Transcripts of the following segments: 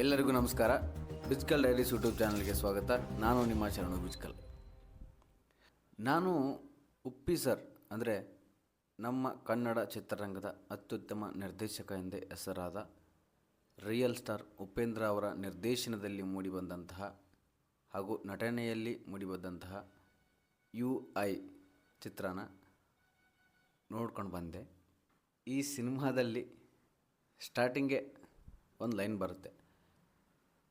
ಎಲ್ಲರಿಗೂ ನಮಸ್ಕಾರ. ಬಿಜ್ಕಲ್ diaries YouTube ಚಾನಲ್ಗೆ ಸ್ವಾಗತ. ನಾನು ನಿಮ್ಮ ಶರಣು ಬಿಜ್ಕಲ್. ನಾನು ಉಪ್ಪಿ ಸರ್ ಅಂದರೆ ನಮ್ಮ ಕನ್ನಡ ಚಿತ್ರರಂಗದ ಅತ್ಯುತ್ತಮ ನಿರ್ದೇಶಕ ಎಂದೇ ಹೆಸರಾದ ರಿಯಲ್ ಸ್ಟಾರ್ ಉಪೇಂದ್ರ ಅವರ ನಿರ್ದೇಶನದಲ್ಲಿ ಮೂಡಿಬಂದಂತಹ ಹಾಗೂ ನಟನೆಯಲ್ಲಿ ಮೂಡಿಬಂದಂತಹ ಯು ಐ ಚಿತ್ರನ ನೋಡ್ಕೊಂಡು ಬಂದೆ. ಈ ಸಿನಿಮಾದಲ್ಲಿ ಸ್ಟಾರ್ಟಿಂಗೇ ಒಂದು ಲೈನ್ ಬರುತ್ತೆ.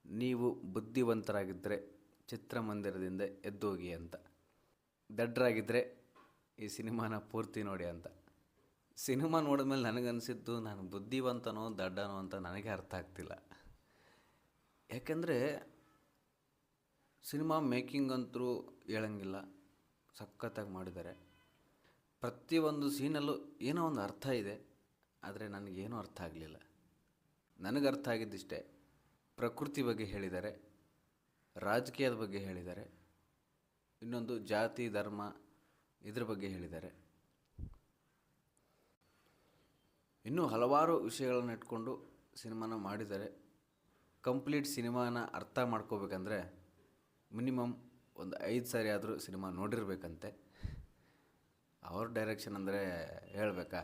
ನೀವು ಬುದ್ಧಿವಂತರಾಗಿದ್ದರೆ ಚಿತ್ರಮಂದಿರದಿಂದ ಎದ್ದೋಗಿ ಅಂತ. ದಡ್ಡರಾಗಿದ್ದರೆ ಈ ಸಿನಿಮಾನ ಪೂರ್ತಿ ನೋಡಿ ಅಂತ. ಸಿನಿಮಾ ನೋಡಿದ್ಮೇಲೆ ನನಗನ್ನಿಸಿದ್ದು ನಾನು ಬುದ್ಧಿವಂತನೋ ದಡ್ಡನೋ ಅಂತ ನನಗೆ ಅರ್ಥ ಆಗ್ತಿಲ್ಲ. ಯಾಕೆಂದರೆ ಸಿನಿಮಾ ಮೇಕಿಂಗ್ ಅಂತರೂ ಹೇಳಂಗಿಲ್ಲ. ಸಖತ್ತಾಗಿ ಮಾಡಿದ್ದಾರೆ. ಪ್ರತಿಯೊಂದು ಸೀನಲ್ಲೂ ಏನೋ ಒಂದು ಅರ್ಥ ಇದೆ. ಆದರೆ ನನಗೇನೂ ಅರ್ಥ ಆಗಲಿಲ್ಲ. ನನಗೆ ಅರ್ಥ ಆಗಿದ್ದಿಷ್ಟೇ. ಪ್ರಕೃತಿ ಬಗ್ಗೆ ಹೇಳಿದ್ದಾರೆ ರಾಜಕೀಯದ ಬಗ್ಗೆ ಹೇಳಿದ್ದಾರೆ ಇನ್ನೊಂದು ಜಾತಿ, ಧರ್ಮ ಇದ್ರ ಬಗ್ಗೆ ಹೇಳಿದ್ದಾರೆ ಇನ್ನೂ ಹಲವಾರು ವಿಷಯಗಳನ್ನು ಇಟ್ಕೊಂಡು ಸಿನಿಮಾನ ಮಾಡಿದ್ದಾರೆ ಕಂಪ್ಲೀಟ್ ಸಿನಿಮಾನ ಅರ್ಥ ಮಾಡ್ಕೋಬೇಕಂದ್ರೆ ಮಿನಿಮಮ್ ಒಂದು ಐದು ಸಾರಿ ಆದರೂ ಸಿನಿಮಾ ನೋಡಿರಬೇಕಂತೆ. ಅವ್ರ ಡೈರೆಕ್ಷನ್ ಅಂದರೆ ಹೇಳಬೇಕಾ?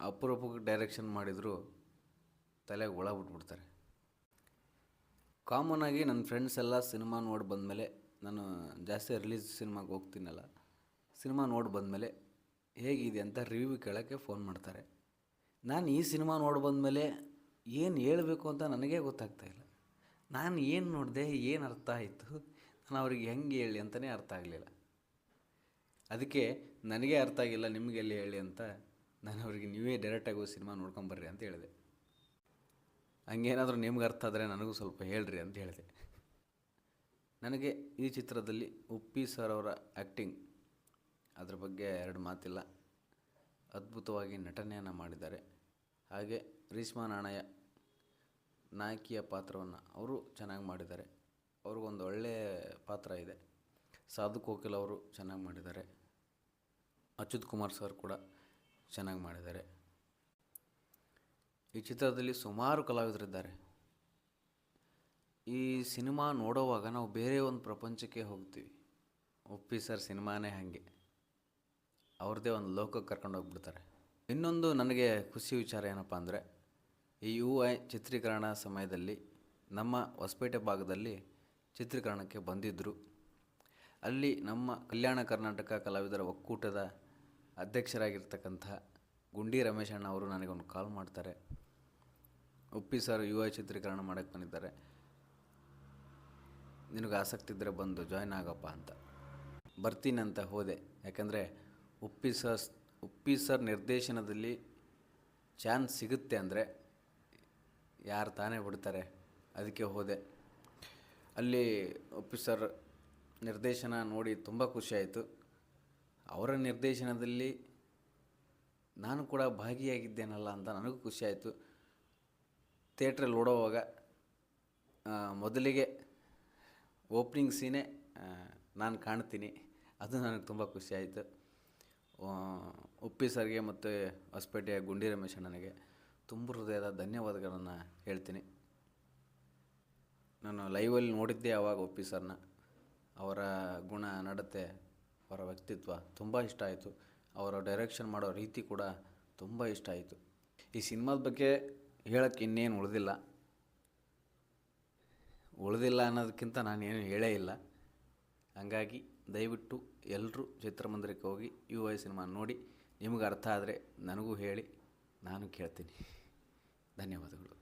ಅಪರೂಪಕ್ಕೆ ಡೈರೆಕ್ಷನ್ ಮಾಡಿದರೂ ತಲೆಗೆ ಒಳ ಬಿಟ್ಬಿಡ್ತಾರೆ. ಆಗಿ ನನ್ನ ಫ್ರೆಂಡ್ಸ್ ಎಲ್ಲ ಸಿನಿಮಾ ನೋಡಿ ಬಂದಮೇಲೆ ನಾನು ಜಾಸ್ತಿ ರಿಲೀಸ್ ಸಿನಿಮಾಗೆ ಹೋಗ್ತೀನಲ್ಲ ಸಿನಿಮಾ ನೋಡಿ ಬಂದಮೇಲೆ ಹೇಗಿದೆ ಅಂತ ರಿವ್ಯೂ ಕೇಳೋಕ್ಕೆ ಫೋನ್ ಮಾಡ್ತಾರೆ. ನಾನು ಈ ಸಿನಿಮಾ ನೋಡಿ ಬಂದಮೇಲೆ ಏನು ಹೇಳಬೇಕು ಅಂತ ನನಗೇ ಗೊತ್ತಾಗ್ತಾ ಇಲ್ಲ. ನಾನು ಏನು ನೋಡಿದೆ, ಏನು ಅರ್ಥ ಆಯಿತು, ನಾನು ಅವ್ರಿಗೆ ಹೆಂಗೆ ಹೇಳಿ ಅಂತಲೇ ಅರ್ಥ ಆಗಲಿಲ್ಲ. ಅದಕ್ಕೆ ನನಗೆ ಅರ್ಥ ಆಗಿಲ್ಲ ನಿಮಗೆಲ್ಲಿ ಹೇಳಿ ಅಂತ ನಾನು ಅವರಿಗೆ ನೀವೇ ಡೈರೆಕ್ಟಾಗಿ ಹೋಗಿ ಸಿನಿಮಾ ನೋಡ್ಕೊಂಬರ್ರಿ ಅಂತ ಹೇಳಿದೆ. ಹಂಗೇನಾದರೂ ನಿಮ್ಗೆ ಅರ್ಥ ಆದರೆ ನನಗೂ ಸ್ವಲ್ಪ ಹೇಳ್ರಿ ಅಂತ ಹೇಳಿದೆ. ನನಗೆ ಈ ಚಿತ್ರದಲ್ಲಿ ಉಪ್ಪಿ ಸರ್ ಅವರ ಆ್ಯಕ್ಟಿಂಗ್ ಅದ್ರ ಬಗ್ಗೆ ಎರಡು ಮಾತಿಲ್ಲ. ಅದ್ಭುತವಾಗಿ ನಟನೆಯನ್ನು ಮಾಡಿದ್ದಾರೆ. ಹಾಗೆ ರೀಷ್ಮಾ ನಾಣಯ್ಯ ನಾಯಕಿಯ ಪಾತ್ರವನ್ನು ಅವರು ಚೆನ್ನಾಗಿ ಮಾಡಿದ್ದಾರೆ. ಅವ್ರಿಗೊಂದು ಒಳ್ಳೆಯ ಪಾತ್ರ ಇದೆ. ಸಾಧು ಕೋಕಿಲ್ ಅವರು ಚೆನ್ನಾಗಿ ಮಾಡಿದ್ದಾರೆ. ಅಚ್ಯುತ್ ಕುಮಾರ್ ಸರ್ ಕೂಡ ಚೆನ್ನಾಗಿ ಮಾಡಿದ್ದಾರೆ. ಈ ಚಿತ್ರದಲ್ಲಿ ಸುಮಾರು ಕಲಾವಿದರಿದ್ದಾರೆ. ಈ ಸಿನಿಮಾ ನೋಡೋವಾಗ ನಾವು ಬೇರೆ ಒಂದು ಪ್ರಪಂಚಕ್ಕೆ ಹೋಗ್ತೀವಿ. ಒಪ್ಪಿ ಸರ್ ಸಿನಿಮಾನೇ ಹಾಗೆ. ಅವ್ರದ್ದೇ ಒಂದು ಲೋಕಕ್ಕೆ ಕರ್ಕೊಂಡು ಹೋಗ್ಬಿಡ್ತಾರೆ. ಇನ್ನೊಂದು ನನಗೆ ಖುಷಿ ವಿಚಾರ ಏನಪ್ಪ ಅಂದರೆ, ಈ ಯು ಐ ಚಿತ್ರೀಕರಣ ಸಮಯದಲ್ಲಿ ನಮ್ಮ ಹೊಸಪೇಟೆ ಭಾಗದಲ್ಲಿ ಚಿತ್ರೀಕರಣಕ್ಕೆ ಬಂದಿದ್ದರು ಅಲ್ಲಿ ನಮ್ಮ ಕಲ್ಯಾಣ ಕರ್ನಾಟಕ ಕಲಾವಿದರ ಒಕ್ಕೂಟದ ಅಧ್ಯಕ್ಷರಾಗಿರ್ತಕ್ಕಂಥ ಗುಂಡಿ ರಮೇಶ್ ಅಣ್ಣ ಅವರು ನನಗೊಂದು ಕಾಲ್ ಮಾಡ್ತಾರೆ. ಉಪ್ಪಿ ಸರ್ ಯು ಐ ಚಿತ್ರೀಕರಣ ಮಾಡೋಕ್ಕೆ ಬಂದಿದ್ದಾರೆ. ನಿನಗೆ ಆಸಕ್ತಿ ಇದ್ದರೆ ಬಂದು ಜಾಯ್ನ್ ಆಗಪ್ಪ ಅಂತ. ಬರ್ತೀನಿ ಅಂತ ಹೋದೆ. ಯಾಕಂದರೆ ಉಪ್ಪಿ ಸರ್ ಉಪ್ಪಿ ಸರ್ ನಿರ್ದೇಶನದಲ್ಲಿ ಚಾನ್ಸ್ ಸಿಗುತ್ತೆ ಅಂದರೆ ಯಾರು ತಾನೇ ಬಿಡ್ತಾರೆ? ಅದಕ್ಕೆ ಹೋದೆ. ಅಲ್ಲಿ ಉಪ್ಪಿ ಸರ್ ನಿರ್ದೇಶನ ನೋಡಿ ತುಂಬ ಖುಷಿಯಾಯಿತು ಅವರ ನಿರ್ದೇಶನದಲ್ಲಿ ನಾನು ಕೂಡ ಭಾಗಿಯಾಗಿದ್ದೇನಲ್ಲ ಅಂತ ನನಗೂ ಖುಷಿಯಾಯಿತು ಥಿಯೇಟ್ರಲ್ಲಿ ಓಡೋವಾಗ ಮೊದಲಿಗೆ ಓಪ್ನಿಂಗ್ ಸೀನೇ ನಾನು ಕಾಣ್ತೀನಿ. ಅದು ನನಗೆ ತುಂಬ ಖುಷಿಯಾಯಿತು ಉಪ್ಪಿ ಸರ್ಗೆ ಮತ್ತು ಹೊಸಪೇಟೆಯ ಗುಂಡಿ ರಮೇಶ ನನಗೆ ತುಂಬ ಹೃದಯದ ಧನ್ಯವಾದಗಳನ್ನು ಹೇಳ್ತೀನಿ. ನಾನು ಲೈವಲ್ಲಿ ನೋಡಿದ್ದೆ ಆವಾಗ ಒಪ್ಪಿ ಸರ್ನ. ಅವರ ಗುಣ ನಡತೆ, ಅವರ ವ್ಯಕ್ತಿತ್ವ ತುಂಬ ಇಷ್ಟ ಆಯಿತು. ಅವರ ಡೈರೆಕ್ಷನ್ ಮಾಡೋ ರೀತಿ ಕೂಡ ತುಂಬ ಇಷ್ಟ ಆಯಿತು. ಈ ಸಿನಿಮಾದ ಬಗ್ಗೆ ಹೇಳೋಕ್ಕೆ ಇನ್ನೇನು ಉಳಿದಿಲ್ಲ. ಉಳಿದಿಲ್ಲ ಅನ್ನೋದಕ್ಕಿಂತ ನಾನೇನು ಹೇಳೇ ಇಲ್ಲ. ಹಂಗಾಗಿ ದಯವಿಟ್ಟು ಎಲ್ಲರೂ ಚಿತ್ರಮಂದಿರಕ್ಕೆ ಹೋಗಿ ಯು ಐ ಸಿನಿಮಾ ನೋಡಿ, ನಿಮಗೆ ಅರ್ಥ ಆದರೆ ನನಗೂ ಹೇಳಿ, ನಾನು ಕೇಳ್ತೀನಿ. ಧನ್ಯವಾದಗಳು.